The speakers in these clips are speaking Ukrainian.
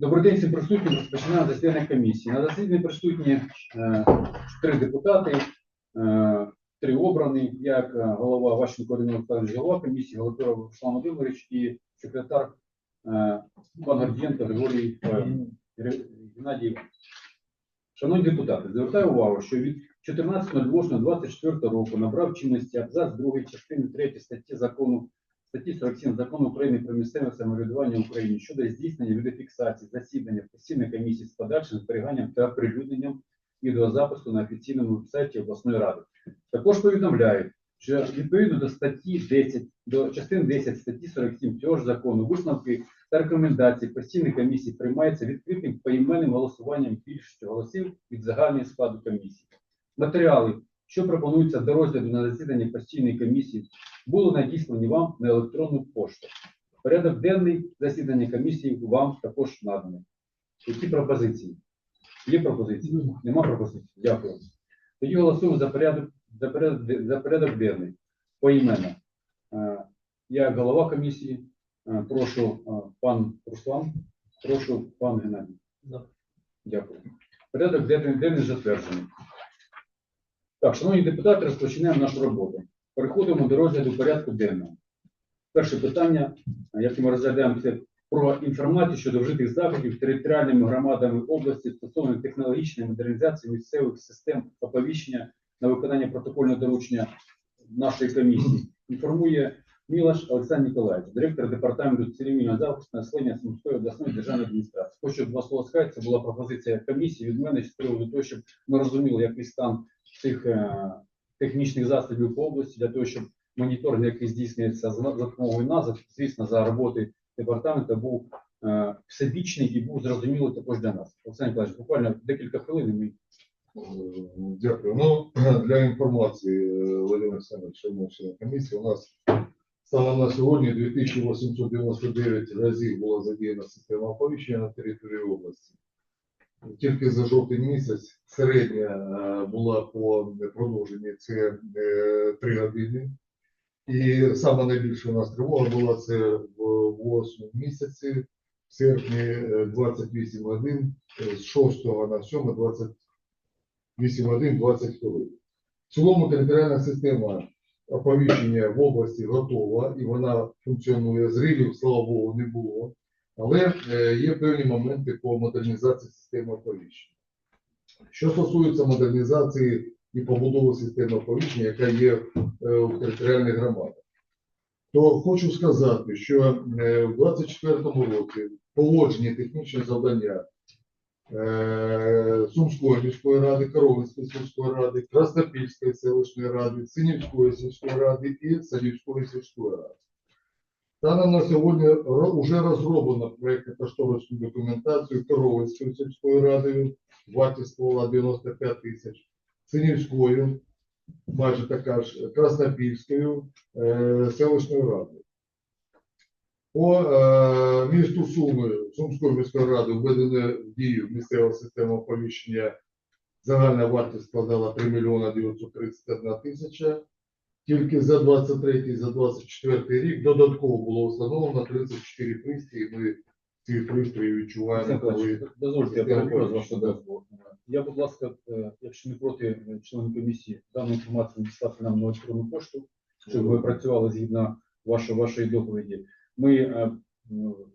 Добрий день всім присутнім. Розпочинаємо засідання комісії. На засіданні присутні е, три депутати, е, три обрані, як е, голова Ірина Олександрович, голова комісії, Голотуров Руслан Володимирович і секретар е, пан Гордієнко Григорій Геннадій Шановні депутати, звертаю увагу, що від 14.08.24 року набрав чинності абзац 2 частини 3 статті закону статті 47 закону України про місцеве самоврядування в Україні щодо здійснення відеофіксації засідання постійної комісії з подальшим зберіганням та оприлюдненням відеозапису на офіційному вебсайті обласної ради. Також повідомляю, що відповідно до статті 10, до частини 10 статті 47 цього ж закону висновки та рекомендації постійної комісії приймаються відкритим поіменним голосуванням більшістю голосів від загальної складу комісії. Матеріали, що пропонуються до розгляду на засіданні постійної комісії, були надіслані вам на електронну пошту. Порядок денний засідання комісії вам також наданий. Які пропозиції? Є пропозиції? Нема пропозицій? Дякую. Тоді голосуємо за порядок, за порядок, за порядок денний. Поіменно. Е, Я голова комісії. Е, Прошу е, пан Руслан, прошу пан Геннадій. Дякую. Порядок денний затверджений. Так, шановні депутати, розпочинаємо нашу роботу. Переходимо до розгляду порядку денного. Перше питання, яке ми розглядаємо, це про інформацію щодо вжитих заходів територіальними громадами області стосовно технологічної модернізації місцевих систем оповіщення на виконання протокольного доручення нашої комісії. Інформує Мілаш Олександр Ніколаєвич, директор департаменту цивільного захисту населення Сумської обласної державної адміністрації. Хочу два слова сказати, це була пропозиція комісії від мене з приводу того, щоб ми розуміли, який стан цих е, технічних засобів по області для того, щоб моніторинг, який здійснюється за допомогою нас, звісно, за роботи департаменту був е, всебічний і був зрозумілий також для нас. Олександр Ніколаївич, буквально декілька хвилин. Ми Е, Дякую. Ну, для інформації, Володимир Олександрович, шановні члени комісії, у нас станом на сьогодні 2899 разів була задіяна система оповіщення на території області. Тільки за жовтень місяць середня е, була по продовженні це 3 години. І саме найбільша у нас тривога була це в 8 місяці, в серпні е, 28 годин, е, з 6 на 7 20 8 годин 20 хвилин. В цілому територіальна система оповіщення в області готова і вона функціонує. Зривів, слава Богу, не було. Але е, є певні моменти по модернізації системи оповіщення. Що стосується модернізації і побудови системи оповіщення, яка є е, в територіальних громадах, то хочу сказати, що е, в 2024 році погоджені технічні завдання е, Сумської міської ради, Коровинської сільської ради, Краснопільської селищної ради, Синівської сільської ради і Садівської сільської ради. Станом на сьогодні вже розроблено проєктно кошторисну документацію Коровинською сільською радою, вартість ствола 95 тисяч, Синівською, майже така ж, Краснопільською е, селищною радою. По е, місту Суми Сумської міської ради введено в дію місцева система оповіщення. Загальна вартість складала 3 мільйона 931 тисяча. Тільки за 23 за 24 рік додатково було встановлено 34 пристрої. Ми ці пристрої відчуваємо, коли дозвольте, я перебив з вашого дозволу. Я, будь ласка, е, якщо не проти члени комісії, дану інформацію надіслати нам на електронну пошту, щоб ви працювали згідно вашої, вашої доповіді. Ми, е,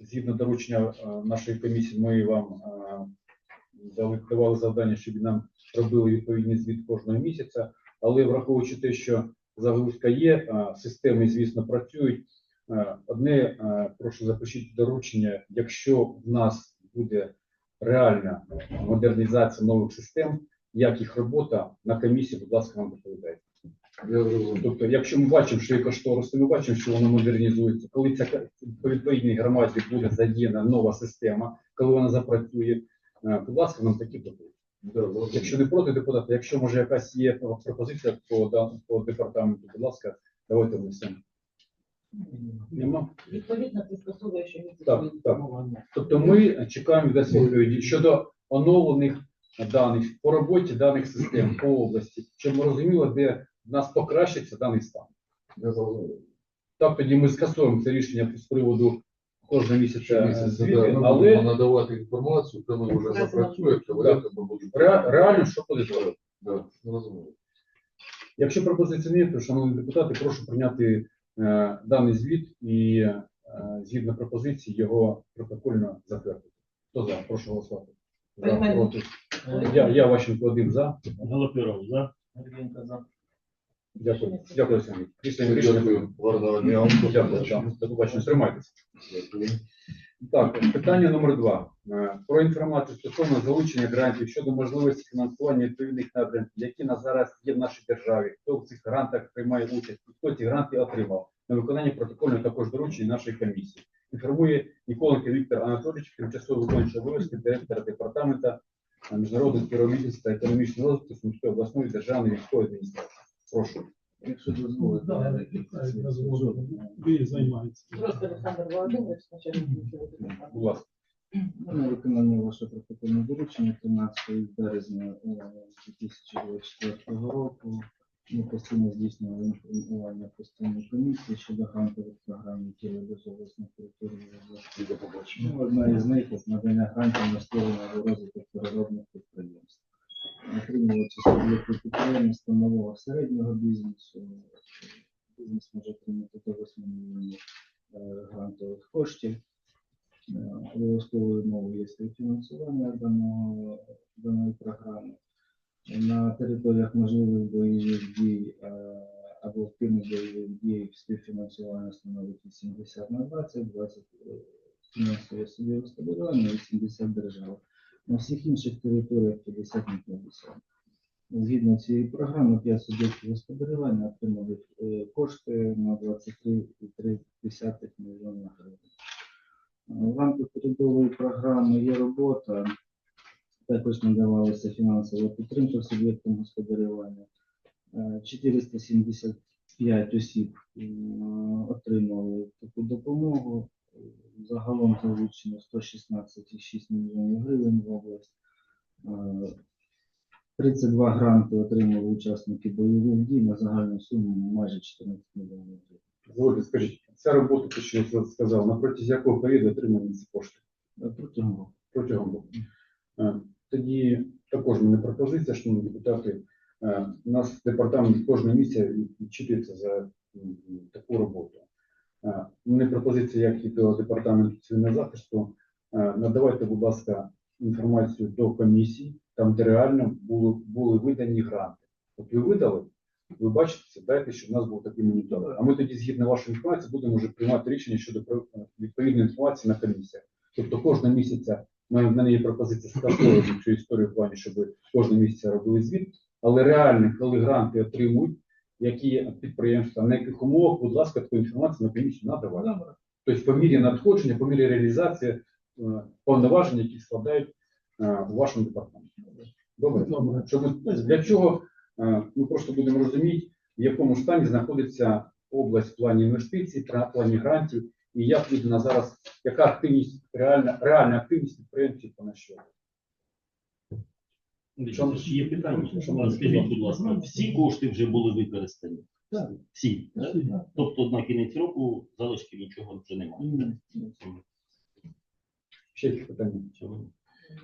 згідно доручення е, нашої комісії, ми вам дали- давали завдання, щоб нам робили відповідний звіт кожного місяця, але враховуючи те, що загрузка є, системи, звісно, працюють. Одне, прошу запишіть доручення, якщо в нас буде реальна модернізація нових систем, як їх робота на комісії, будь ласка, вам доповідайте. Тобто, якщо ми бачимо, що є кошториси, ми бачимо, що воно модернізується, коли ця по відповідній громаді буде задіяна нова система, коли вона запрацює, будь ласка, нам такі доповідь. Якщо не проти депутата, якщо може якась є пропозиція по, дан- по департаменту, будь ласка, давайте внесемо. Нема? Відповідно, ти що місяць Так, так. Тобто ми чекаємо від відповіді щодо оновлених даних по роботі даних систем по області, щоб ми розуміли, де в нас покращиться даний стан. Я зрозумів. Так, тоді ми скасуємо це рішення з приводу кожного місяця е, звіти, але надавати інформацію, коли вже Разом. запрацюєте, варіанти ми будемо. ре- реально що буде зробити. Да, зрозуміло. Якщо пропозиції не є, то, шановні депутати, прошу прийняти е, даний звіт і е, згідно пропозиції його протокольно затвердити. Хто за? Прошу голосувати. За, Приймаємо. проти. Я, я Ващенко один за. Галапюров, за. Дякую. Дякую, Сергій. Рішення рішення. Дякую. Гарного дня. вам. Дякую. да. До побачення. Тримайтеся. Дякую. Так, питання номер два. Е, Про інформацію стосовно залучення грантів щодо можливості фінансування відповідних напрямків, які на зараз є в нашій державі, хто в цих грантах приймає участь, і хто ці гранти отримав на виконання протокольного також доручень нашої комісії. Інформує Ніколенко Віктор Анатолійович, тимчасово виконуючий обов'язки директора департамента міжнародного співробітництва та економічного розвитку Сумської обласної державної військової адміністрації. Прошу. Якщо Да, дозволите. скажу. Ви займаєтеся. Просто Олександр Володимирович спочатку. Будь ласка. Ну, На виконання ваше протокольне доручення 13 березня е, 2024 року ми постійно здійснювали інформування постійної комісії щодо грантових програм, які реалізовувалися на території області. Ну, Одна із них надання грантів на створення розвиток переробних підприємств. Отримувачі суб'єкти підприємництва малого середнього бізнесу. Бізнес може отримати до 8 мільйонів е, грантових коштів. Е, Обов'язковою мовою є співфінансування даної програми. На територіях можливих бойових дій е, або активних бойових дій співфінансування становить 80 на 20, 20 е, фінансове собі господарювання, 80 держава. На всіх інших територіях 50 на 50. Згідно цієї програми, 5 суб'єктів господарювання отримали е, кошти на 23,3 мільйона гривень. Е, В рамках передової програми є робота. Також надавалася фінансова підтримка суб'єктам господарювання. Е, 475 осіб отримали таку допомогу. Е, Загалом залучено 116,6 мільйонів гривень в область. Е, 32 гранти отримали учасники бойових дій на загальну суму майже 14 мільйонів гривень. Дозвольте, скажіть, ця робота, те, що я сказав, на протязі якого періоду отримані ці кошти? Е, Протягом року. протягом року. Е, Тоді також мене пропозиція, шановні депутати. Е, У нас департамент кожного місяця відчитується за таку роботу. Е, мене пропозиція, як і до департаменту цивільного захисту. е, Надавайте, будь ласка, інформацію до комісії, там, де реально були, були видані гранти. От ви видали, ви бачите це, дайте, щоб у нас був такий моніторинг. А ми тоді, згідно вашої інформації, будемо вже приймати рішення щодо відповідної інформації на комісіях. Тобто кожного місяця в мене є пропозиція скасовувати цю історію в плані, щоб кожного місяця робили звіт, але реально, коли гранти отримують, які підприємства, на яких умовах, будь ласка, таку інформацію на комісію надавати. Тобто по мірі надходження, по мірі реалізації е, повноважень, які складають е, у вашому департаменті. Добре? Добре. Щоб для чого е, ми просто будемо розуміти, в якому стані знаходиться область в плані інвестицій, в плані грантів, і як видно зараз, яка активність, реальна, реальна активність підприємців по нашій області. Що ж є питання? Шановні, Скажіть, будь ласка, всі кошти вже були використані? Так. Всі? так? Тобто на кінець року залишки нічого вже немає. Ще які питання?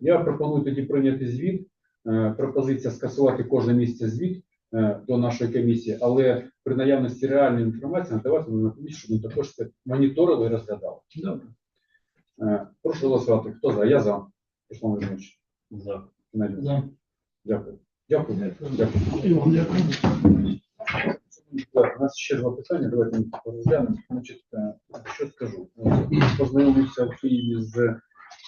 Я пропоную тоді прийняти звіт. Е, Пропозиція скасувати кожне місяця звіт е, до нашої комісії, але при наявності реальної інформації надавати на комісію, щоб ми також це моніторили і розглядали. Добре. Е, Прошу голосувати. Хто за? Я за. Руслан Володимирович. За. Геннадій. За. Дякую. Дякую. Вам дякую. Так, у нас ще два питання. Давайте ми розглянемо. Значить, е, що скажу? Познайомився в Києві з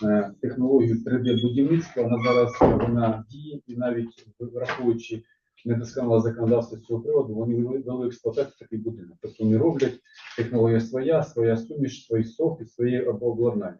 е, технологією 3D-будівництва. Вона зараз вона діє, і навіть враховуючи недосконале законодавство з цього приводу, вони ввели ввели в експлуатацію такий будинок. Тобто вони роблять технологія своя, своя суміш, свої софт і своє обладнання.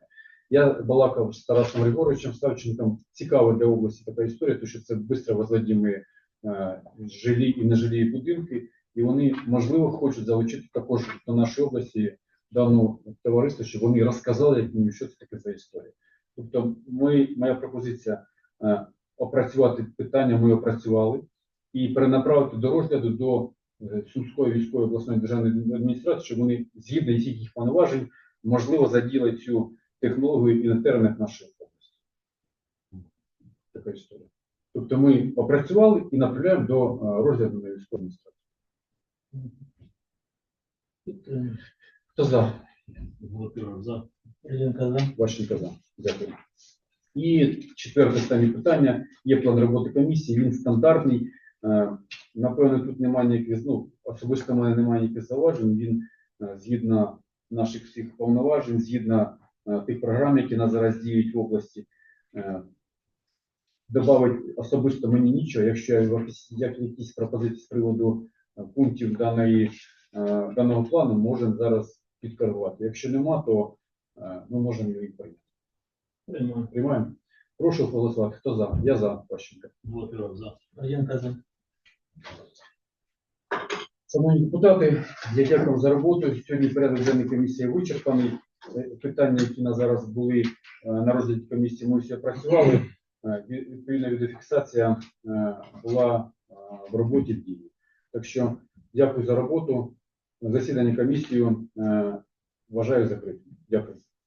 Я балакав з Тарасом Григоровичем Ставченком. Цікава для області така історія, тому що це швидко возводимі е, жилі і нежилі будинки, і вони, можливо, хочуть залучити також до нашої області дану товариство, щоб вони розказали, що це таке за історія. Тобто, ми, моя пропозиція е, опрацювати питання, ми опрацювали, і перенаправити до розгляду до е, Сумської військової обласної державної адміністрації, щоб вони згідно всіх їх повноважень можливо задіяли цю технологію і на теренах нашої області. Така історія. Тобто ми опрацювали і направляємо до е, розгляду на військовій адміністрації. Хто за? Голопюров за. За. Дякую. І четверте останнє питання. Є план роботи комісії, він стандартний. Е, Напевно, тут немає ніяких, ну, особисто в мене немає ніяких зауважень. Він е, згідно наших всіх повноважень, згідно тих програм, які на зараз діють в області. е, Добавить особисто мені нічого, якщо якісь, як якісь пропозиції з приводу е, пунктів даної, е, даного плану, можемо зараз підкоригувати. Якщо нема, то е, ми можемо її прийняти. Приймаємо. Прошу голосувати. Хто за? Я за Пащенка. Голопюров за. Шановні депутати, я дякую за роботу. Сьогодні порядок денний комісії вичерпаний. Питання, які на зараз були е, на розгляді комісії, ми всі працювали. Е, ві- Відповідна відеофіксація е, була в роботі дії. Так що дякую за роботу. Засідання комісію е, вважаю закритим. Дякую.